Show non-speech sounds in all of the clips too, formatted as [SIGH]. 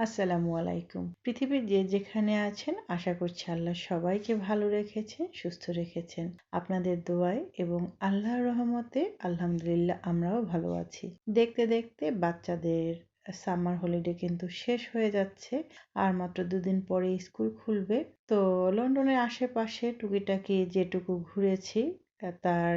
আসসালামু আলাইকুম। পৃথিবীর যে যেখানে আছেন, আশা করছি আল্লাহ সবাইকে ভালো রেখেছেন, সুস্থ রেখেছেন। আপনাদের দোয়ায় এবং আল্লাহর রহমতে আলহামদুলিল্লাহ আমরাও ভালো আছি। দেখতে দেখতে বাচ্চাদের সামার হলিডে কিন্তু শেষ হয়ে যাচ্ছে। আর মাত্র দুদিন পরে স্কুল খুলবে। তো লন্ডনের আশেপাশে টুকিটাকি যেটুকু ঘুরেছি তার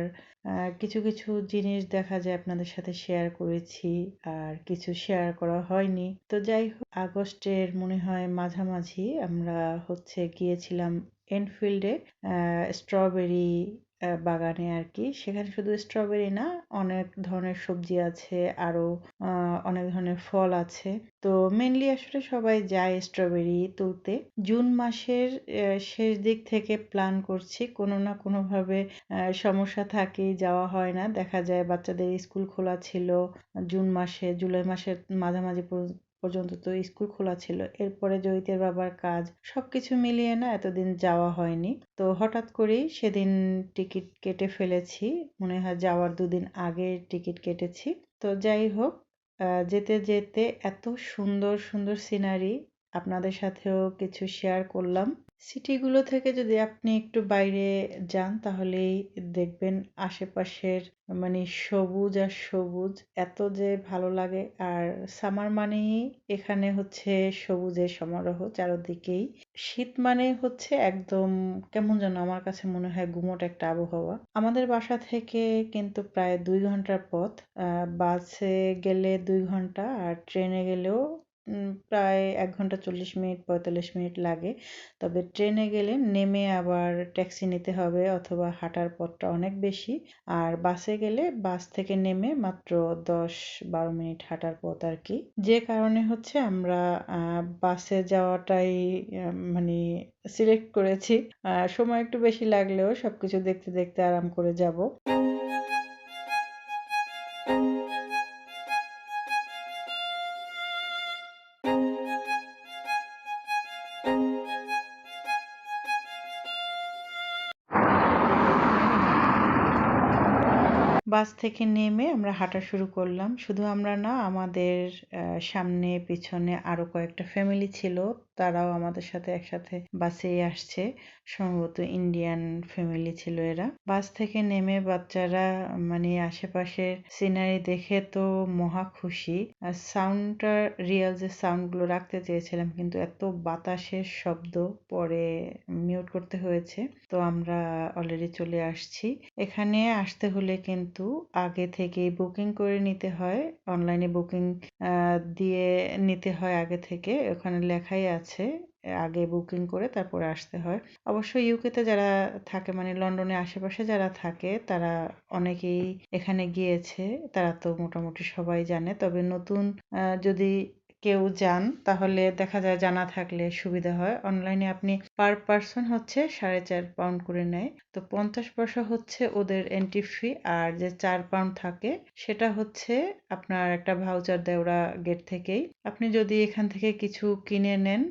কিছু কিছু জিনিস দেখা যায় আপনাদের সাথে শেয়ার করেছি আর কিছু শেয়ার করা হয়নি। তো যাই হোক, আগস্টের মনে হয় মাঝামাঝি আমরা হচ্ছে গিয়েছিলাম এনফিল্ডে স্ট্রবেরি বাগানে আর কি সেখানে শুধু স্ট্রবেরি না, অনেক ধরনের সবজি আছে, আরও অনেক ধরনের ফল আছে। তো মেনলি আসলে সবাই যায় স্ট্রবেরি তুলতে। জুন মাসের শেষ দিক থেকে প্ল্যান করছি, কোনো না কোনোভাবে সমস্যা থাকে যাওয়া হয় না। দেখা যায় বাচ্চাদের স্কুল খোলা ছিল, জুন মাসে, জুলাই মাসের মাঝামাঝি পর্যন্ত তো স্কুল খোলা ছিল। এরপরে জয়িতের বাবার কাজ সবকিছু মিলিয়ে না এতদিন যাওয়া হয়নি। তো হঠাৎ করেই সেদিন টিকিট কেটে ফেলেছি। মনে হয় যাওয়ার দুদিন আগে টিকিট কেটেছি। তো যাই হোক যেতে যেতে এত সুন্দর সুন্দর সিনারি আপনাদের সাথেও কিছু শেয়ার করলাম। সিটিগুলো থেকে যদি আপনি একটু বাইরে যান, তাহলেই দেখবেন আশেপাশের মানে সবুজ আর সবুজ এত যে ভালো লাগে। আর সামার মানেই এখানে হচ্ছে সবুজের সমারোহ চারদিকেই। শীত মানে হচ্ছে একদম কেমন যেন আমার কাছে মনে হয় গুমট একটা আবহাওয়া। আমাদের বাসা থেকে কিন্তু প্রায় দুই ঘণ্টার পথ বাসে গেলে দুই ঘণ্টা আর ট্রেনে গেলেও প্রায় এক ঘণ্টা চল্লিশ মিনিট, পঁয়তাল্লিশ মিনিট লাগে। তবে ট্রেনে গেলে নেমে আবার ট্যাক্সি নিতে হবে অথবা হাঁটার পথটা অনেক বেশি। আর বাসে গেলে বাস থেকে নেমে মাত্র দশ বারো মিনিট হাঁটার পথ আর কি। যে কারণে হচ্ছে আমরা বাসে যাওয়াটাই মানে সিলেক্ট করেছি। সময় একটু বেশি লাগলেও সবকিছু দেখতে দেখতে আরাম করে যাব। বাস থেকে নেমে আমরা হাঁটা শুরু করলাম। শুধু আমরা না, আমাদের সামনে, পিছনে আরও কয়েকটা ফ্যামিলি ছিল। তারাও আমাদের সাথে একসাথে বাসে আসছে। সম্ভবত ইন্ডিয়ান ফ্যামিলি ছিল এরা। বাস থেকে নেমে বাচ্চারা মানে আশেপাশের সিনারি দেখে তো মহা খুশি। আর সাউন্ডটা রিয়েল যে সাউন্ডগুলো রাখতে চেয়েছিলাম, কিন্তু এত বাতাসের শব্দ পরে মিউট করতে হয়েছে। তো আমরা অলরেডি চলে আসছি। এখানে আসতে হলে কিন্তু আগে থেকে বুকিং করে নিতে হয়। অনলাইনে বুকিং দিয়ে নিতে হয় আগে থেকে। ওখানে লেখাই আছে। আগে বুকিং করে তারপরে আসতে হয়। অবশ্য ইউকেতে যারা থাকে মানে লন্ডনের আশেপাশে যারা থাকে, তারা অনেকেই এখানে গিয়েছে। তারা তো মোটামুটি সবাই জানে। তবে নতুন যদি কেউ যান, তাহলে দেখা যায় জানা থাকলে সুবিধা হয়। অনলাইনে আপনি পার পার্সন হচ্ছে সাড়ে চার পাউন্ড করে নেয়। তো পঞ্চাশ পয়সা হচ্ছে ওদের এন্ট্রি ফি আর যে চার পাউন্ড থাকে, সেটা হচ্ছে আপনার একটা ভাউচার দেয় ওরা গেট থেকেই। আপনি যদি এখান থেকে কিছু কিনে নেন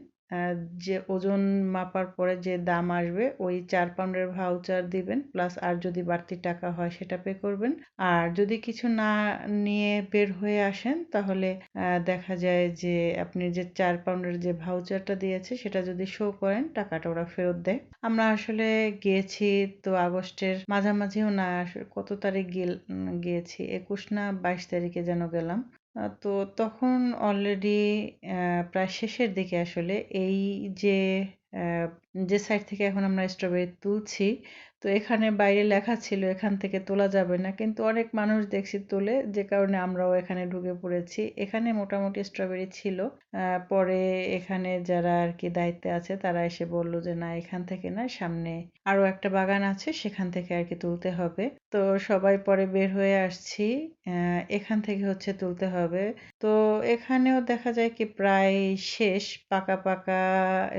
যে ওজন মাপার পরে যে দাম আসবে, ওই চার পাউন্ডের ভাউচার দিবেন প্লাস আর যদি বাড়তি টাকা হয় সেটা পে করবেন। আর যদি কিছু না নিয়ে বের হয়ে আসেন, তাহলে দেখা যায় যে আপনি যে চার পাউন্ডের যে ভাউচারটা দিয়েছে, সেটা যদি শো করেন, টাকাটা ওরা ফেরত দেয়। আমরা আসলে গিয়েছি তো আগস্টের মাঝামাঝিও না কত তারিখ গিয়েছি? একুশ না বাইশ তারিখে যেন গেলাম। তো তখন অলরেডি প্রায় শেষের দিকে আসলে এই যে যে সাইড থেকে এখন আমরা স্ট্রবেরি তুলছি তো এখানে বাইরে লেখা ছিল, এখান থেকে তোলা যাবে না। কিন্তু অনেক মানুষ দেখছি তোলে, যে কারণে আমরাও এখানে ঢুকে পড়েছি। এখানে মোটামুটি স্ট্রবেরি ছিল। পরে এখানে যারা আর কি দায়িত্বে আছে, তারা এসে বলল যে, না, এখান থেকে না, সামনে আরও একটা বাগান আছে, সেখান থেকে আর কি তুলতে হবে। তো সবাই পরে বের হয়ে আসছি। এখান থেকে হচ্ছে তুলতে হবে। তো এখানেও দেখা যায় কি প্রায় শেষ, পাকা পাকা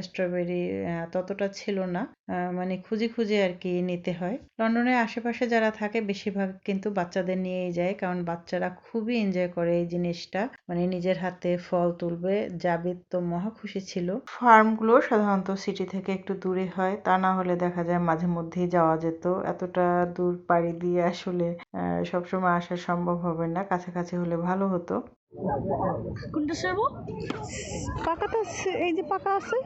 স্ট্রবেরি ততটা ছিল না। মানে খুঁজে খুঁজে আর কি নিতে হয়। লন্ডনের আশেপাশে যারা থাকে বেশিরভাগ কিন্তু বাচ্চাদের নিয়েই যায় কারণ বাচ্চারা খুবই এনজয় করে এই জিনিসটা। মানে নিজের হাতে ফল তুলবে জাবিদ তো মহা খুশি ছিল। ফার্মগুলো সাধারণত সিটি থেকে একটু দূরে হয় তা না হলে দেখা যায় মাঝে মধ্যেই যাওয়া যেত। এতটা দূর পাড়ি দিয়ে আসলে সবসময় আসা সম্ভব হবে না কাছাকাছি হলে ভালো হতো। কোনটা সারবো পাকাটা এই যে পাকা আছে।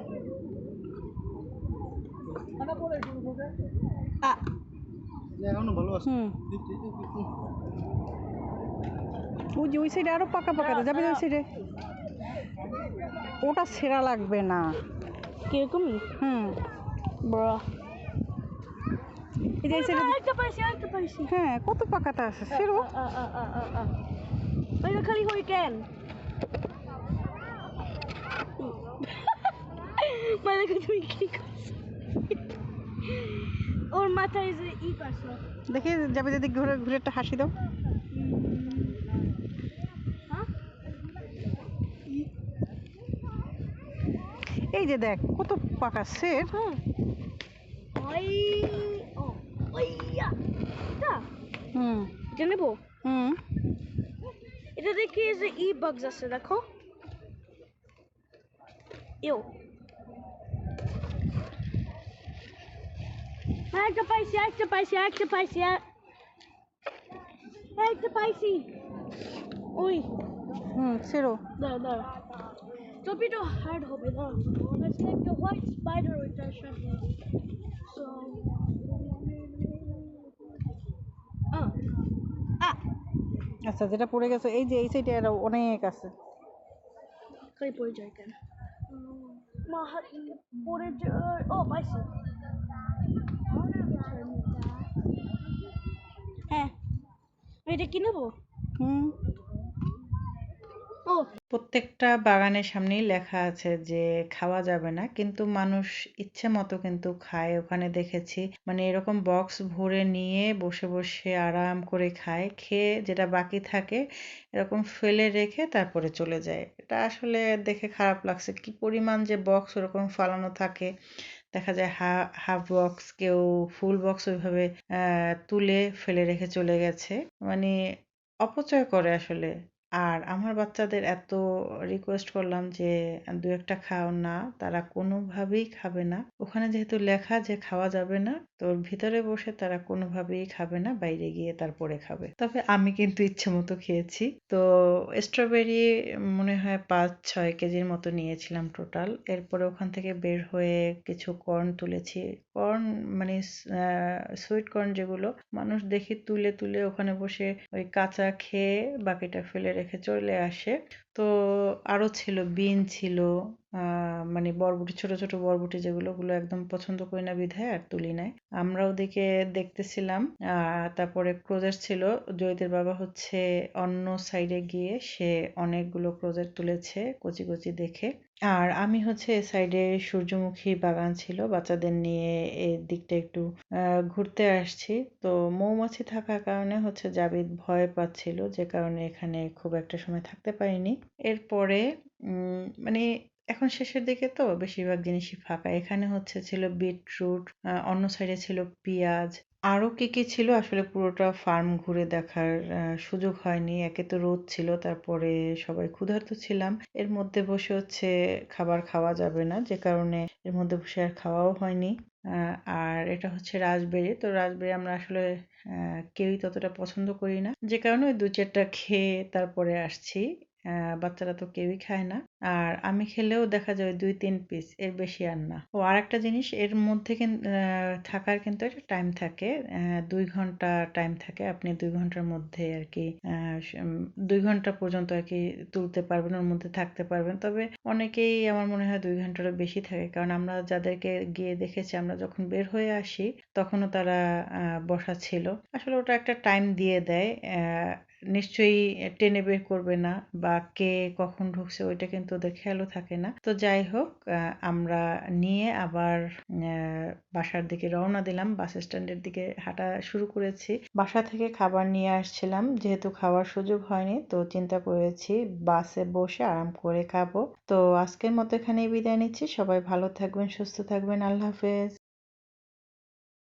ওই যে ওই সাইডে আরও পাকা পাকা যাবে ওই সাইডে ওটা সেরা লাগবে না। কিরকমই? হুম। পাইছি হ্যাঁ কত পাকাটা আছে সেরো খালি হই কেন? [LAUGHS] মানে তুমি কি করছ? ওর মাথায় যে ই পারছ দেখি যাবে যদি ঘুরে ঘুরে একটা হাসি দাও। হ্যাঁ? এই যে দেখ কত পাকা সের হ্যাঁ? হুম। এটা নেব? হুম। এটা দেখি যে ই বাগস আছে দেখো। ইউ একটা পাইছি একটা পাইছি একটা পাইছি একটা পাইছি ওই হুম সেরো দাঁড়া দাঁড়া টপিটা হার্ড হবে দাঁড়া Let's take the white spider ওইটার সাথে So আহ আহ! আচ্ছা যেটা পড়ে গেছে এই যে এই সাইডে আরও অনেক আছে। খালি পড়ে যায় কেন? মা হাত পড়ে যায় ও পাইছি হ্যাঁ এটা কি নেব? হুম। ও। প্রত্যেকটা বাগানের সামনেই লেখা আছে যে খাওয়া যাবে না কিন্তু মানুষ ইচ্ছে মতো কিন্তু খায়। ওখানে দেখেছি মানে এরকম বক্স ভরে নিয়ে বসে বসে আরাম করে খায় খেয়ে যেটা বাকি থাকে এরকম ফেলে রেখে তারপরে চলে যায়। এটা আসলে দেখে খারাপ লাগছে। কি পরিমাণ যে বক্স ওরকম ফালানো থাকে। দেখা যায় হা হাফ বক্স কেউ ফুল বক্স ওইভাবে তুলে ফেলে রেখে চলে গেছে। মানে অপচয় করে আসলে। আর আমার বাচ্চাদের এত রিকোয়েস্ট করলাম যে, দু একটা খাও না, তারা কোনোভাবেই খাবে না। ওখানে যেহেতু লেখা যে খাওয়া যাবে না, তো ভিতরে বসে তারা কোনোভাবেই খাবে না, বাইরে গিয়ে তারপরে খাবে। তবে আমি কিন্তু ইচ্ছে মতো খেয়েছি। তো স্ট্রবেরি মনে হয় পাঁচ, ছয় কেজির মতো নিয়েছিলাম টোটাল এরপরে ওখান থেকে বের হয়ে কিছু কর্ন তুলেছি। কর্ন মানে সুইট কর্ন যেগুলো, মানুষ দেখি তুলে তুলে ওখানে বসে ওই কাঁচা খেয়ে বাকিটা ফেলে রেখে চলে আসে। তো আরও ছিল বিন ছিল মানে বরবটি, ছোট ছোট বরবটি যেগুলো, ওগুলো একদম পছন্দ করি না বিধায় আর তুলি নাই। আমরা ওদিকে দেখতেছিলাম তারপরে ক্রোজেট ছিল। জয়িতের বাবা হচ্ছে অন্য সাইডে গিয়ে সে অনেকগুলো ক্রোজেট তুলেছে কচি কচি দেখে। আর আমি হচ্ছে সাইডে সূর্যমুখী বাগান ছিল, বাচ্চাদের নিয়ে এই দিকটা একটু ঘুরতে আসছি। তো মৌমাছি থাকার কারণে হচ্ছে জাবিদ ভয় পাচ্ছিল, যে কারণে এখানে খুব একটা সময় থাকতে পারিনি। এরপরে মানে এখন শেষের দিকে তো বেশিরভাগ জিনিসই ফাঁকা। এখানে হচ্ছে ছিল বিটরুট অন্য সাইডে ছিল পেঁয়াজ। আরও কি কি ছিল? আসলে পুরোটা ফার্ম ঘুরে দেখার সুযোগ হয়নি। একে তো রোদ ছিল, তারপরে সবাই ক্ষুধার্ত ছিলাম। এর মধ্যে বসে হচ্ছে খাবার খাওয়া যাবে না, যে কারণে এর মধ্যে বসে আর খাওয়াও হয়নি। আর এটা হচ্ছে রাজবেরি তো রাজবেরি আমরা আসলে কেউই ততটা পছন্দ করি না। যে কারণে ওই দু চারটা খেয়ে তারপরে আসছি। বাচ্চারা তো কেউই খায় না। আর আমি খেলেও দেখা যায় দুই, তিন পিস এর বেশি আর না। ও আর একটা জিনিস, এর মধ্যে থাকার কিন্তু একটা টাইম থাকে দুই ঘণ্টা টাইম থাকে। আপনি দুই ঘণ্টার মধ্যে আর কি দুই ঘণ্টা পর্যন্ত আর কি তুলতে পারবেন, ওর মধ্যে থাকতে পারবেন। তবে অনেকেই আমার মনে হয় দুই ঘন্টারও বেশি থাকে, কারণ আমরা যাদেরকে গিয়ে দেখেছি, আমরা যখন বের হয়ে আসি, তখনও তারা বসা ছিল। আসলে ওটা একটা টাইম দিয়ে দেয় নিশ্চয়ই টেনে বের করবে না বা কে কখন ঢুকছে, ওইটা কিন্তু ওদের খেয়ালও থাকে না। তো যাই হোক আমরা নিয়ে আবার বাসার দিকে রওনা দিলাম। বাস স্ট্যান্ডের দিকে হাঁটা শুরু করেছি। বাসা থেকে খাবার নিয়ে আসছিলাম, যেহেতু খাওয়ার সুযোগ হয়নি, তো চিন্তা করেছি বাসে বসে আরাম করে খাব। তো আজকের মতো এখানেই বিদায় নিচ্ছি। সবাই ভালো থাকবেন, সুস্থ থাকবেন। আল্লাহ হাফেজ।